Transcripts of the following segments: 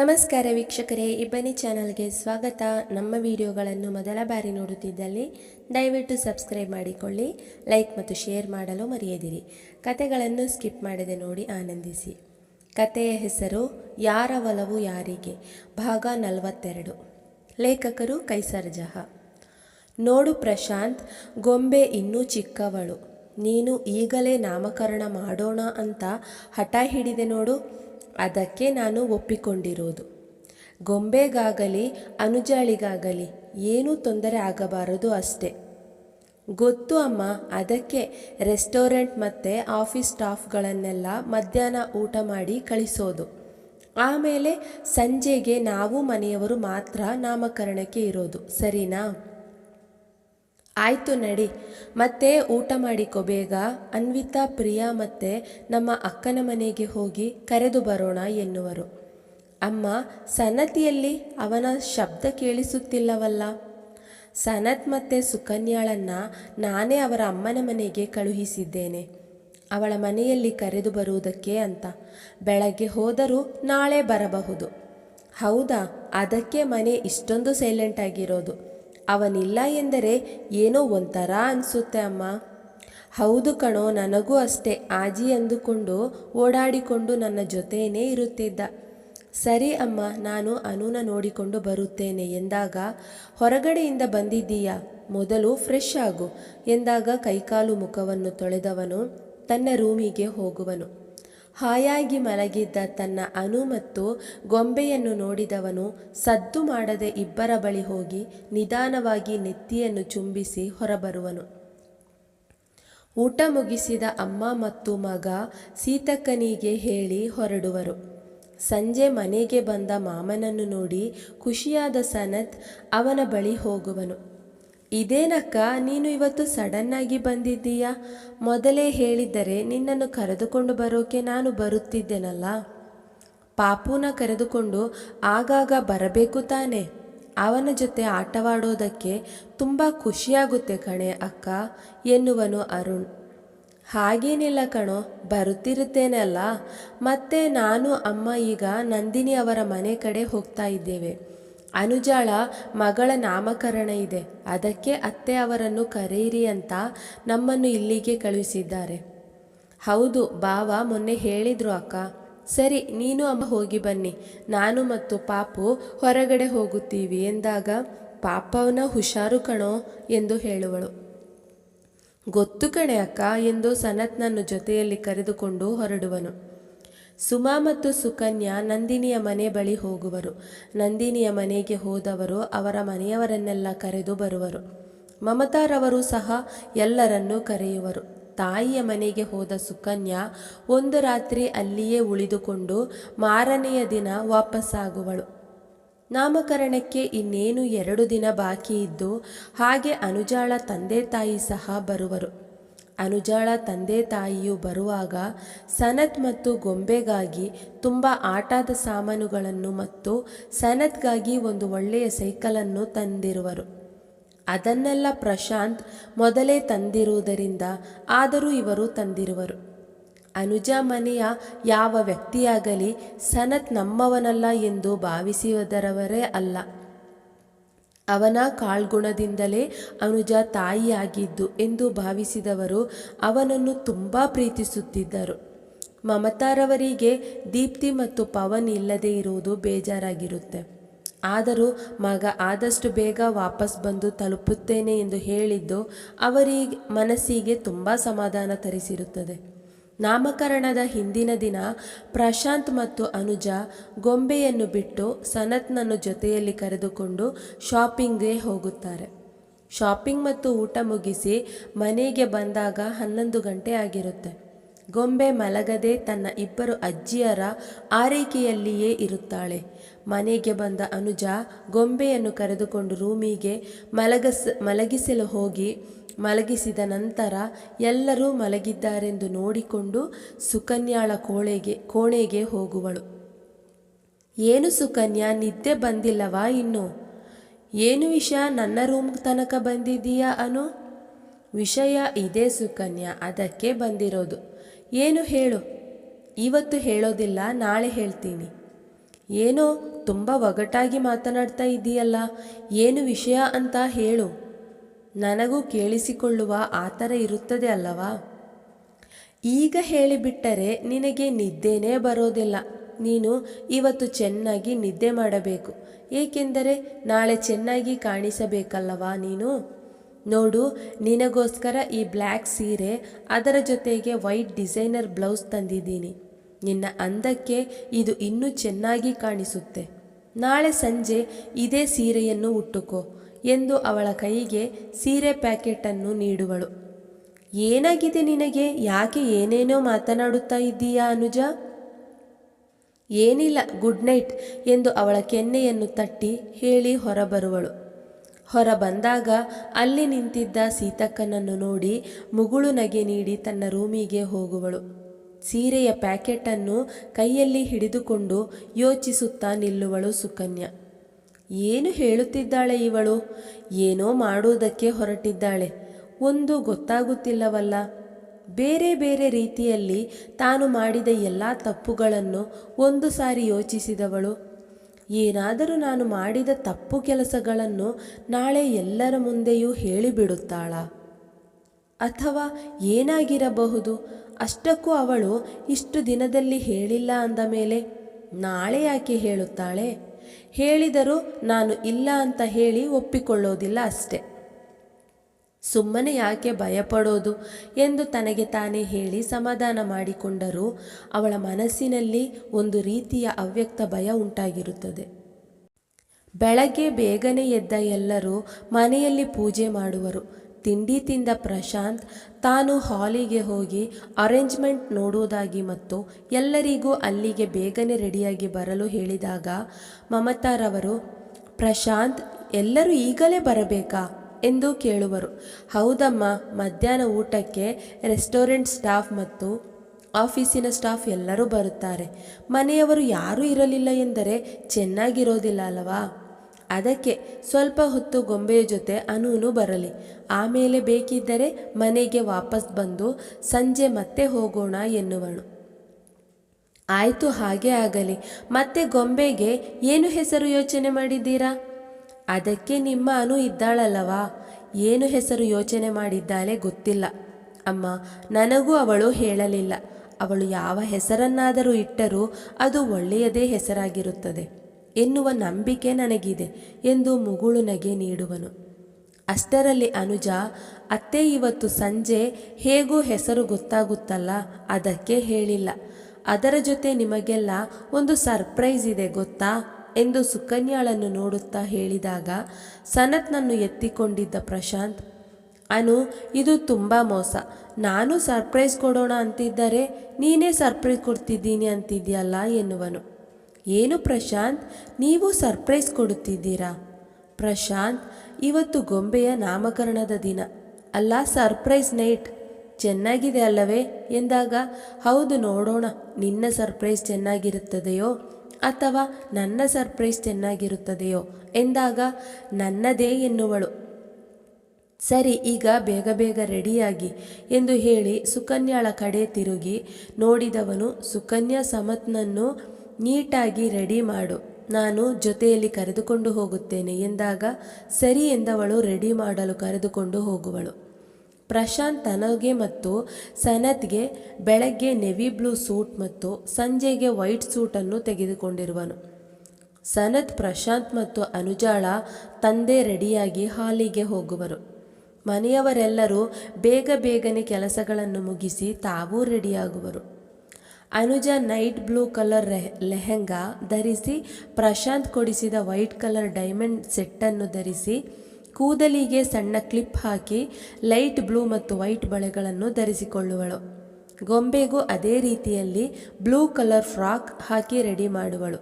ನಮಸ್ಕಾರ ವೀಕ್ಷಕರೇ, ಇಬ್ಬನಿ ಚಾನಲ್ಗೆ ಸ್ವಾಗತ. ನಮ್ಮ ವಿಡಿಯೋಗಳನ್ನು ಮೊದಲ ಬಾರಿ ನೋಡುತ್ತಿದ್ದಲ್ಲಿ ದಯವಿಟ್ಟು ಸಬ್ಸ್ಕ್ರೈಬ್ ಮಾಡಿಕೊಳ್ಳಿ, ಲೈಕ್ ಮತ್ತು ಶೇರ್ ಮಾಡಲು ಮರೆಯದಿರಿ. ಕತೆಗಳನ್ನು ಸ್ಕಿಪ್ ಮಾಡದೆ ನೋಡಿ ಆನಂದಿಸಿ. ಕತೆಯ ಹೆಸರು, ಯಾರ ಒಲವು ಯಾರಿಗೆ? ಭಾಗ ನಲವತ್ತೆರಡು. ಲೇಖಕರು ಕೈಸರ್ ಜಹಾ. ನೋಡು ಪ್ರಶಾಂತ್, ಗೊಂಬೆ ಇನ್ನೂ ಚಿಕ್ಕವಳು. ನೀನು ಈಗಲೇ ನಾಮಕರಣ ಮಾಡೋಣ ಅಂತ ಹಠ ಹಿಡಿದೆ ನೋಡು. ಅದಕ್ಕೆ ನಾನು ಒಪ್ಪಿಕೊಂಡಿರೋದು. ಗೊಂಬೆಗಾಗಲಿ, ಅನುಜಾಳಿಗಾಗಲಿ ಏನೂ ತೊಂದರೆ ಆಗಬಾರದು ಅಷ್ಟೆ. ಗೊತ್ತು ಅಮ್ಮ, ಅದಕ್ಕೆ ರೆಸ್ಟೋರೆಂಟ್ ಮತ್ತು ಆಫೀಸ್ ಸ್ಟಾಫ್ಗಳನ್ನೆಲ್ಲ ಮಧ್ಯಾಹ್ನ ಊಟ ಮಾಡಿ ಕಳಿಸೋದು. ಆಮೇಲೆ ಸಂಜೆಗೆ ನಾವು ಮನೆಯವರು ಮಾತ್ರ ನಾಮಕರಣಕ್ಕೆ ಇರೋದು. ಸರಿನಾ? ಆಯಿತು ನಡಿ, ಮತ್ತೆ ಊಟ ಮಾಡಿಕೊ ಬೇಗ. ಅನ್ವಿತಾ, ಪ್ರಿಯಾ ಮತ್ತೆ ನಮ್ಮ ಅಕ್ಕನ ಮನೆಗೆ ಹೋಗಿ ಕರೆದು ಬರೋಣ ಎನ್ನುವರು. ಅಮ್ಮ, ಸನತಿಯಲ್ಲಿ ಅವನ ಶಬ್ದ ಕೇಳಿಸುತ್ತಿಲ್ಲವಲ್ಲ? ಸನತ್ ಮತ್ತೆ ಸುಕನ್ಯಾಳನ್ನು ನಾನೇ ಅವರ ಅಮ್ಮನ ಮನೆಗೆ ಕಳುಹಿಸಿದ್ದೇನೆ. ಅವಳ ಮನೆಯಲ್ಲಿ ಕರೆದು ಬರುವುದಕ್ಕೆ ಅಂತ. ಬೆಳಗ್ಗೆ ಹೋದರೂ ನಾಳೆ ಬರಬಹುದು. ಹೌದಾ, ಅದಕ್ಕೆ ಮನೆ ಇಷ್ಟೊಂದು ಸೈಲೆಂಟ್ ಆಗಿರೋದು. ಅವನಿಲ್ಲ ಎಂದರೆ ಏನೋ ಒಂಥರ ಅನಿಸುತ್ತೆ ಅಮ್ಮ. ಹೌದು ಕಣೋ, ನನಗೂ ಅಷ್ಟೇ. ಆಜಿ ಅಂದುಕೊಂಡು ಓಡಾಡಿಕೊಂಡು ನನ್ನ ಜೊತೆಯೇ ಇರುತ್ತಿದ್ದ. ಸರಿ ಅಮ್ಮ, ನಾನು ಅನುನ ನೋಡಿಕೊಂಡು ಬರುತ್ತೇನೆ. ಎಂದಾಗ, ಹೊರಗಡೆಯಿಂದ ಬಂದಿದ್ದೀಯಾ? ಮೊದಲು ಫ್ರೆಶ್ ಆಗು ಎಂದಾಗ ಕೈಕಾಲು ಮುಖವನ್ನು ತೊಳೆದವನು, ತನ್ನ ರೂಮಿಗೆ ಹೋಗುವನು. ಹಾಯಾಗಿ ಮಲಗಿದ್ದ ತನ್ನ ಅನು ಮತ್ತು ಗೊಂಬೆಯನ್ನು ನೋಡಿದವನು ಸದ್ದು ಮಾಡದೆ ಇಬ್ಬರ ಬಳಿ ಹೋಗಿ ನಿಧಾನವಾಗಿ ನೆತ್ತಿಯನ್ನು ಚುಂಬಿಸಿ ಹೊರಬರುವನು. ಊಟ ಮುಗಿಸಿದ ಅಮ್ಮ ಮತ್ತು ಮಗ ಸೀತಕ್ಕನಿಗೆ ಹೇಳಿ ಹೊರಡುವರು. ಸಂಜೆ ಮನೆಗೆ ಬಂದ ಮಾಮನನ್ನು ನೋಡಿ ಖುಷಿಯಾದ ಸನತ್ ಅವನ ಬಳಿ ಹೋಗುವನು. ಇದೇನಕ್ಕ, ನೀನು ಇವತ್ತು ಸಡನ್ನಾಗಿ ಬಂದಿದ್ದೀಯ? ಮೊದಲೇ ಹೇಳಿದ್ದರೆ ನಿನ್ನನ್ನು ಕರೆದುಕೊಂಡು ಬರೋಕೆ ನಾನು ಬರುತ್ತಿದ್ದೇನಲ್ಲ? ಪಾಪುನ ಕರೆದುಕೊಂಡು ಆಗಾಗ ಬರಬೇಕು ತಾನೆ. ಅವನ ಜೊತೆ ಆಟವಾಡೋದಕ್ಕೆ ತುಂಬ ಖುಷಿಯಾಗುತ್ತೆ ಕಣೆ ಅಕ್ಕ, ಎನ್ನುವನು ಅರುಣ್. ಹಾಗೇನಿಲ್ಲ ಕಣೋ, ಬರುತ್ತಿರುತ್ತೇನಲ್ಲ. ಮತ್ತೆ ನಾನು, ಅಮ್ಮ, ಈಗ ನಂದಿನಿ ಅವರ ಮನೆ ಕಡೆ ಹೋಗ್ತಾ ಇದ್ದೇವೆ. ಅನುಜಾಳ ಮಗಳ ನಾಮಕರಣ ಇದೆ. ಅದಕ್ಕೆ ಅತ್ತೆ ಅವರನ್ನು ಕರೆಯಿರಿ ಅಂತ ನಮ್ಮನ್ನು ಇಲ್ಲಿಗೆ ಕಳುಹಿಸಿದ್ದಾರೆ. ಹೌದು ಬಾವ ಮೊನ್ನೆ ಹೇಳಿದ್ರು ಅಕ್ಕ. ಸರಿ, ನೀನು ಅಮ್ಮ ಹೋಗಿ ಬನ್ನಿ. ನಾನು ಮತ್ತು ಪಾಪು ಹೊರಗಡೆ ಹೋಗುತ್ತೀವಿ ಎಂದಾಗ ಪಾಪವನ ಹುಷಾರು ಕಣೋ ಎಂದು ಹೇಳುವಳು. ಗೊತ್ತು ಕಣೆ ಅಕ್ಕ ಎಂದು ಸನತ್ನನ್ನು ಜೊತೆಯಲ್ಲಿ ಕರೆದುಕೊಂಡು ಹೊರಡುವನು. ಸುಮಾ ಮತ್ತು ಸುಕನ್ಯಾ ನಂದಿನಿಯ ಮನೆ ಬಳಿ ಹೋಗುವರು. ನಂದಿನಿಯ ಮನೆಗೆ ಹೋದವರು ಅವರ ಮನೆಯವರನ್ನೆಲ್ಲ ಕರೆದು ಬರುವರು. ಮಮತಾರವರು ಸಹ ಎಲ್ಲರನ್ನೂ ಕರೆಯುವರು. ತಾಯಿಯ ಮನೆಗೆ ಹೋದ ಸುಕನ್ಯಾ ಒಂದು ರಾತ್ರಿ ಅಲ್ಲಿಯೇ ಉಳಿದುಕೊಂಡು ಮಾರನೆಯ ದಿನ ವಾಪಸ್ಸಾಗುವಳು. ನಾಮಕರಣಕ್ಕೆ ಇನ್ನೇನು ಎರಡು ದಿನ ಬಾಕಿ ಇದ್ದು ಹಾಗೆ ಅನುಜಾಳ ತಂದೆ ತಾಯಿ ಸಹ ಬರುವರು. ಅನುಜಾಳ ತಂದೆ ತಾಯಿಯು ಬರುವಾಗ ಸನತ್ ಮತ್ತು ಗೊಂಬೆಗಾಗಿ ತುಂಬ ಆಟದ ಸಾಮಾನುಗಳನ್ನು ಮತ್ತು ಸನತ್ಗಾಗಿ ಒಂದು ಒಳ್ಳೆಯ ಸೈಕಲನ್ನು ತಂದಿರುವರು. ಅದನ್ನೆಲ್ಲ ಪ್ರಶಾಂತ್ ಮೊದಲೇ ತಂದಿರುವುದರಿಂದ ಆದರೂ ಇವರು ತಂದಿರುವರು. ಅನುಜ ಮನೆಯ ಯಾವ ವ್ಯಕ್ತಿಯಾಗಲಿ ಸನತ್ ನಮ್ಮವನಲ್ಲ ಎಂದು ಭಾವಿಸುವುದರವರೇ ಅಲ್ಲ. ಅವನ ಕಾಳ್ಗುಣದಿಂದಲೇ ಅನುಜ ತಾಯಿಯಾಗಿದ್ದು ಎಂದು ಭಾವಿಸಿದವರು ಅವನನ್ನು ತುಂಬ ಪ್ರೀತಿಸುತ್ತಿದ್ದರು. ಮಮತಾರವರಿಗೆ ದೀಪ್ತಿ ಮತ್ತು ಪವನ್ ಇಲ್ಲದೆ ಇರುವುದು ಬೇಜಾರಾಗಿರುತ್ತೆ. ಆದರೂ ಮಗ ಆದಷ್ಟು ಬೇಗ ವಾಪಸ್ ಬಂದು ತಲುಪುತ್ತೇನೆ ಎಂದು ಹೇಳಿದ್ದು, ಅವರಿಗೆ ಮನಸ್ಸಿಗೆ ತುಂಬ ಸಮಾಧಾನ ತರಿಸಿರುತ್ತದೆ. ನಾಮಕರಣದ ಹಿಂದಿನ ದಿನ ಪ್ರಶಾಂತ್ ಮತ್ತು ಅನುಜ ಗೊಂಬೆಯನ್ನು ಬಿಟ್ಟು ಸನತ್ನನ್ನು ಜೊತೆಯಲ್ಲಿ ಕರೆದುಕೊಂಡು ಶಾಪಿಂಗ್ಗೆ ಹೋಗುತ್ತಾರೆ. ಶಾಪಿಂಗ್ ಮತ್ತು ಊಟ ಮುಗಿಸಿ ಮನೆಗೆ ಬಂದಾಗ ಹನ್ನೊಂದು ಗಂಟೆ ಆಗಿರುತ್ತೆ. ಗೊಂಬೆ ಮಲಗದೆ ತನ್ನ ಇಬ್ಬರು ಅಜ್ಜಿಯರ ಆರೈಕೆಯಲ್ಲಿಯೇ ಇರುತ್ತಾಳೆ. ಮನೆಗೆ ಬಂದ ಅನುಜ ಗೊಂಬೆಯನ್ನು ಕರೆದುಕೊಂಡು ರೂಮಿಗೆ ಮಲಗಸ್ ಮಲಗಿಸಲು ಹೋಗಿ ಮಲಗಿಸಿದ ನಂತರ ಎಲ್ಲರೂ ಮಲಗಿದ್ದಾರೆಂದು ನೋಡಿಕೊಂಡು ಸುಕನ್ಯಾಳ ಕೋಣೆಗೆ ಕೋಣೆಗೆ ಹೋಗುವಳು. ಏನು ಸುಕನ್ಯಾ, ನಿದ್ದೆ ಬಂದಿಲ್ಲವಾ ಇನ್ನು? ಏನು ವಿಷಯ, ನನ್ನ ರೂಮ್ ತನಕ ಬಂದಿದೀಯಾ ಅನು? ವಿಷಯ ಇದೇ ಸುಕನ್ಯಾ, ಅದಕ್ಕೆ ಬಂದಿರೋದು. ಏನು ಹೇಳು? ಇವತ್ತು ಹೇಳೋದಿಲ್ಲ, ನಾಳೆ ಹೇಳ್ತೀನಿ. ಏನೋ, ತುಂಬ ಒಗಟಾಗಿ ಮಾತನಾಡ್ತಾ ಇದೆಯಲ್ಲ, ಏನು ವಿಷಯ ಅಂತ ಹೇಳು. ನನಗೂ ಕೇಳಿಸಿಕೊಳ್ಳುವ ಆತರ ಇರುತ್ತದೆ ಅಲ್ಲವಾ? ಈಗ ಹೇಳಿಬಿಟ್ಟರೆ ನಿನಗೆ ನಿದ್ದೆನೇ ಬರೋದಿಲ್ಲ. ನೀನು ಇವತ್ತು ಚೆನ್ನಾಗಿ ನಿದ್ದೆ ಮಾಡಬೇಕು. ಏಕೆಂದರೆ ನಾಳೆ ಚೆನ್ನಾಗಿ ಕಾಣಿಸಬೇಕಲ್ಲವಾ ನೀನು? ನೋಡು, ನಿನಗೋಸ್ಕರ ಈ ಬ್ಲ್ಯಾಕ್ ಸೀರೆ, ಅದರ ಜೊತೆಗೆ ವೈಟ್ ಡಿಸೈನರ್ ಬ್ಲೌಸ್ ತಂದಿದ್ದೀನಿ. ನಿನ್ನ ಅಂದಕ್ಕೆ ಇದು ಇನ್ನೂ ಚೆನ್ನಾಗಿ ಕಾಣಿಸುತ್ತೆ. ನಾಳೆ ಸಂಜೆ ಇದೇ ಸೀರೆಯನ್ನು ಉಟ್ಟುಕೋ ಎಂದು ಅವಳ ಕೈಗೆ ಸೀರೆ ಪ್ಯಾಕೆಟನ್ನು ನೀಡುವಳು. ಏನಾಗಿದೆ ನಿನಗೆ? ಯಾಕೆ ಏನೇನೋ ಮಾತನಾಡುತ್ತಾ ಇದ್ದೀಯಾ ಅನುಜ? ಏನಿಲ್ಲ, ಗುಡ್ ನೈಟ್ ಎಂದು ಅವಳ ಕೆನ್ನೆಯನ್ನು ತಟ್ಟಿ ಹೇಳಿ ಹೊರಬರುವಳು. ಹೊರ ಬಂದಾಗ ಅಲ್ಲಿ ನಿಂತಿದ್ದ ಸೀತಕ್ಕನನ್ನು ನೋಡಿ ಮುಗುಳು ನಗೆ ನೀಡಿ ತನ್ನ ರೂಮಿಗೆ ಹೋಗುವಳು. ಸೀರೆಯ ಪ್ಯಾಕೆಟನ್ನು ಕೈಯಲ್ಲಿ ಹಿಡಿದುಕೊಂಡು ಯೋಚಿಸುತ್ತಾ ನಿಲ್ಲುವಳು ಸುಕನ್ಯಾ. ಏನು ಹೇಳುತ್ತಿದ್ದಾಳೆ ಇವಳು? ಏನೋ ಮಾಡುವುದಕ್ಕೆ ಹೊರಟಿದ್ದಾಳೆ. ಒಂದು ಗೊತ್ತಾಗುತ್ತಿಲ್ಲವಲ್ಲ. ಬೇರೆ ಬೇರೆ ರೀತಿಯಲ್ಲಿ ತಾನು ಮಾಡಿದ ಎಲ್ಲ ತಪ್ಪುಗಳನ್ನು ಒಂದು ಸಾರಿ ಯೋಚಿಸಿದವಳು. ಏನಾದರೂ ನಾನು ಮಾಡಿದ ತಪ್ಪು ಕೆಲಸಗಳನ್ನು ನಾಳೆ ಎಲ್ಲರ ಮುಂದೆಯೂ ಹೇಳಿಬಿಡುತ್ತಾಳ? ಅಥವಾ ಏನಾಗಿರಬಹುದು? ಅಷ್ಟಕ್ಕೂ ಅವಳು ಇಷ್ಟು ದಿನದಲ್ಲಿ ಹೇಳಿಲ್ಲ ಅಂದ ಮೇಲೆ ನಾಳೆ ಯಾಕೆ ಹೇಳುತ್ತಾಳೆ? ಹೇಳಿದರೂ ನಾನು ಇಲ್ಲ ಅಂತ ಹೇಳಿ ಒಪ್ಪಿಕೊಳ್ಳೋದಿಲ್ಲ ಅಷ್ಟೆ. ಸುಮ್ಮನೆ ಯಾಕೆ ಭಯಪಡೋದು ಎಂದು ತನಗೆ ತಾನೇ ಹೇಳಿ ಸಮಾಧಾನ ಮಾಡಿಕೊಂಡರೂ ಅವಳ ಮನಸ್ಸಿನಲ್ಲಿ ಒಂದು ರೀತಿಯ ಅವ್ಯಕ್ತ ಭಯ ಉಂಟಾಗಿರುತ್ತದೆ. ಬೆಳಗ್ಗೆ ಬೇಗನೆ ಎದ್ದ ಎಲ್ಲರೂ ಮನೆಯಲ್ಲಿ ಪೂಜೆ ಮಾಡುವರು. ತಿಂಡಿ ತಿಂದ ಪ್ರಶಾಂತ್ ತಾನು ಹಾಲಿಗೆ ಹೋಗಿ ಅರೇಂಜ್ಮೆಂಟ್ ನೋಡುವುದಾಗಿ ಮತ್ತು ಎಲ್ಲರಿಗೂ ಅಲ್ಲಿಗೆ ಬೇಗನೆ ರೆಡಿಯಾಗಿ ಬರಲು ಹೇಳಿದಾಗ ಮಮತಾರವರು, ಪ್ರಶಾಂತ್, ಎಲ್ಲರೂ ಈಗಲೇ ಬರಬೇಕಾ? ಎಂದು ಕೇಳುವರು. ಹೌದಮ್ಮ, ಮಧ್ಯಾಹ್ನ ಊಟಕ್ಕೆ ರೆಸ್ಟೋರೆಂಟ್ ಸ್ಟಾಫ್ ಮತ್ತು ಆಫೀಸಿನ ಸ್ಟಾಫ್ ಎಲ್ಲರೂ ಬರುತ್ತಾರೆ. ಮನೆಯವರು ಯಾರೂ ಇರಲಿಲ್ಲ ಎಂದರೆ ಚೆನ್ನಾಗಿರೋದಿಲ್ಲ ಅಲ್ಲವಾ ಅದಕ್ಕೆ ಸ್ವಲ್ಪ ಹೊತ್ತು ಗೊಂಬೆಯ ಜೊತೆ ಅನೂನು ಬರಲಿ. ಆಮೇಲೆ ಬೇಕಿದ್ದರೆ ಮನೆಗೆ ವಾಪಸ್ ಬಂದು ಸಂಜೆ ಮತ್ತೆ ಹೋಗೋಣ ಎನ್ನುವಳು. ಆಯಿತು ಹಾಗೆ ಆಗಲಿ. ಮತ್ತೆ ಗೊಂಬೆಗೆ ಏನು ಹೆಸರು ಯೋಚನೆ ಮಾಡಿದ್ದೀರಾ? ಅದಕ್ಕೆ ನಿಮ್ಮ ಅನು ಇದ್ದಾಳಲ್ಲವಾ? ಏನು ಹೆಸರು ಯೋಚನೆ ಮಾಡಿದ್ದಾಳೆ ಗೊತ್ತಿಲ್ಲ. ಅಮ್ಮ, ನನಗೂ ಅವಳು ಹೇಳಲಿಲ್ಲ. ಅವಳು ಯಾವ ಹೆಸರನ್ನಾದರೂ ಇಟ್ಟರೂ ಅದು ಒಳ್ಳೆಯದೇ ಹೆಸರಾಗಿರುತ್ತದೆ. ಎನ್ನುವ ನಂಬಿಕೆ ನನಗಿದೆ ಎಂದು ಮುಗುಳು ನಗೆ ನೀಡುವನು. ಅಷ್ಟರಲ್ಲಿ ಅನುಜ, ಅತ್ತೆ ಇವತ್ತು ಸಂಜೆ ಹೇಗೂ ಹೆಸರು ಗೊತ್ತಾಗುತ್ತಲ್ಲ, ಅದಕ್ಕೆ ಹೇಳಿಲ್ಲ. ಅದರ ಜೊತೆ ನಿಮಗೆಲ್ಲ ಒಂದು ಸರ್ಪ್ರೈಸ್ ಇದೆ ಗೊತ್ತಾ ಎಂದು ಸುಕನ್ಯಾಳನ್ನು ನೋಡುತ್ತಾ ಹೇಳಿದಾಗ ಸನತ್ನನ್ನು ಎತ್ತಿಕೊಂಡಿದ್ದ ಪ್ರಶಾಂತ್, ಅನು, ಇದು ತುಂಬ ಮೋಸ. ನಾನು ಸರ್ಪ್ರೈಸ್ ಕೊಡೋಣ ಅಂತಿದ್ದರೆ ನೀನೇ ಸರ್ಪ್ರೈಸ್ ಕೊಡ್ತಿದ್ದೀನಿ ಅಂತಿದ್ಯಲ್ಲ ಎನ್ನುವನು. ಏನು ಪ್ರಶಾಂತ್? ನೀವು ಸರ್ಪ್ರೈಸ್ ಕೊಡುತ್ತಿದ್ದೀರಾ? ಪ್ರಶಾಂತ್, ಇವತ್ತು ಗೊಂಬೆಯ ನಾಮಕರಣದ ದಿನ. ಅಲ್ಲ, ಸರ್ಪ್ರೈಸ್ ನೈಟ್. ಚೆನ್ನಾಗಿದೆ ಅಲ್ಲವೇ? ಎಂದಾಗ, ಹೌದು ನೋಡೋಣ, ನಿನ್ನ ಸರ್ಪ್ರೈಸ್ ಚೆನ್ನಾಗಿರುತ್ತದೆಯೋ? ಅಥವಾ ನನ್ನ ಸರ್ಪ್ರೈಸ್ ಚೆನ್ನಾಗಿರುತ್ತದೆಯೋ? ಎಂದಾಗ, ನನ್ನದೇ ಎನ್ನುವಳು. ಸರಿ, ಈಗ ಬೇಗ ಬೇಗ ರೆಡಿಯಾಗಿ ಎಂದು ಹೇಳಿ ಸುಕನ್ಯಾಳ ಕಡೆ ತಿರುಗಿ ನೋಡಿದವನು ಸುಕನ್ಯಾ ಸಮತ್ನನ್ನು ನೀಟಾಗಿ ರೆಡಿ ಮಾಡು. ನಾನು ಜೊತೆಯಲ್ಲಿ ಕರೆದುಕೊಂಡು ಹೋಗುತ್ತೇನೆ. ಎಂದಾಗ ಸರಿ ಎಂದವಳು ರೆಡಿ ಮಾಡಲು ಕರೆದುಕೊಂಡು ಹೋಗುವಳು. ಪ್ರಶಾಂತ್ ತನಗೆ ಮತ್ತು ಸನತ್ಗೆ ಬೆಳಗ್ಗೆ ನೆವಿ ಬ್ಲೂ ಸೂಟ್ ಮತ್ತು ಸಂಜೆಗೆ ವೈಟ್ ಸೂಟನ್ನು ತೆಗೆದುಕೊಂಡಿರುವನು. ಸನತ್, ಪ್ರಶಾಂತ್ ಮತ್ತು ಅನುಜಾಳ ತಂದೆ ರೆಡಿಯಾಗಿ ಹಾಲಿಗೆ ಹೋಗುವರು. ಮನೆಯವರೆಲ್ಲರೂ ಬೇಗ ಬೇಗನೆ ಕೆಲಸಗಳನ್ನು ಮುಗಿಸಿ ತಾವೂ ರೆಡಿಯಾಗುವರು. Anuja night blue colour lehenga ಧರಿಸಿ, ಪ್ರಶಾಂತ್ ಕೊಡಿಸಿದ ವೈಟ್ ಕಲರ್ ಡೈಮಂಡ್ ಸೆಟ್ಟನ್ನು ಧರಿಸಿ, ಕೂದಲಿಗೆ ಸಣ್ಣ ಕ್ಲಿಪ್ ಹಾಕಿ, ಲೈಟ್ ಬ್ಲೂ ಮತ್ತು ವೈಟ್ ಬಳೆಗಳನ್ನು ಧರಿಸಿಕೊಳ್ಳುವಳು. ಗೊಂಬೆಗೂ ಅದೇ ರೀತಿಯಲ್ಲಿ ಬ್ಲೂ ಕಲರ್ ಫ್ರಾಕ್ ಹಾಕಿ ರೆಡಿ ಮಾಡುವಳು.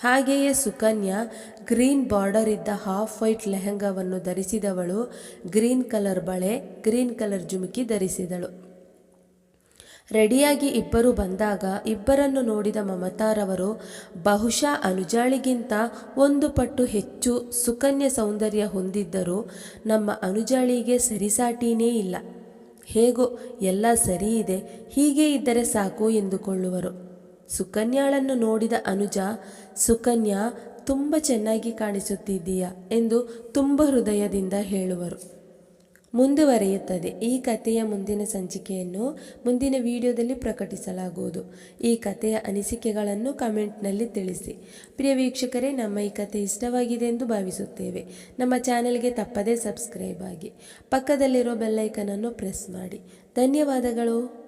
ಹಾಗೆಯೇ ಸುಕನ್ಯಾ ಗ್ರೀನ್ ಬಾರ್ಡರ್ ಇದ್ದ ಹಾಫ್ ವೈಟ್ ಲೆಹೆಂಗಾವನ್ನು ಧರಿಸಿದವಳು. ಗ್ರೀನ್ ಕಲರ್ ಬಳೆ, ಗ್ರೀನ್ ಕಲರ್ ಜುಮುಕಿ ಧರಿಸಿದಳು. ರೆಡಿಯಾಗಿ ಇಬ್ಬರು ಬಂದಾಗ ಇಬ್ಬರನ್ನು ನೋಡಿದ ಮಮತಾರವರು, ಬಹುಶಃ ಅನುಜಾಳಿಗಿಂತ ಒಂದು ಪಟ್ಟು ಹೆಚ್ಚು ಸುಕನ್ಯ ಸೌಂದರ್ಯ ಹೊಂದಿದ್ದರೂ ನಮ್ಮ ಅನುಜಾಳಿಗೆ ಸರಿಸಾಟಿನೇ ಇಲ್ಲ. ಹೇಗೋ ಎಲ್ಲ ಸರಿ ಇದೆ, ಹೀಗೆ ಇದ್ದರೆ ಸಾಕು ಎಂದುಕೊಳ್ಳುವರು. ಸುಕನ್ಯಾಳನ್ನು ನೋಡಿದ ಅನುಜ, ಸುಕನ್ಯಾ, ತುಂಬ ಚೆನ್ನಾಗಿ ಕಾಣಿಸುತ್ತಿದ್ದೀಯಾ? ಎಂದು ತುಂಬ ಹೃದಯದಿಂದ ಹೇಳುವರು. ಮುಂದುವರಿಯುತ್ತದೆ. ಈ ಕಥೆಯ ಮುಂದಿನ ಸಂಚಿಕೆಯನ್ನು ಮುಂದಿನ ವಿಡಿಯೋದಲ್ಲಿ ಪ್ರಕಟಿಸಲಾಗುವುದು. ಈ ಕಥೆಯ ಅನಿಸಿಕೆಗಳನ್ನು ಕಮೆಂಟ್ನಲ್ಲಿ ತಿಳಿಸಿ. ಪ್ರಿಯ ವೀಕ್ಷಕರೇ, ನಮ್ಮ ಈ ಕಥೆ ಇಷ್ಟವಾಗಿದೆ ಎಂದು ಭಾವಿಸುತ್ತೇವೆ. ನಮ್ಮ ಚಾನೆಲ್ಗೆ ತಪ್ಪದೇ ಸಬ್ಸ್ಕ್ರೈಬ್ ಆಗಿ. ಪಕ್ಕದಲ್ಲಿರೋ ಬೆಲ್ಲೈಕನನ್ನು ಪ್ರೆಸ್ ಮಾಡಿ. ಧನ್ಯವಾದಗಳು.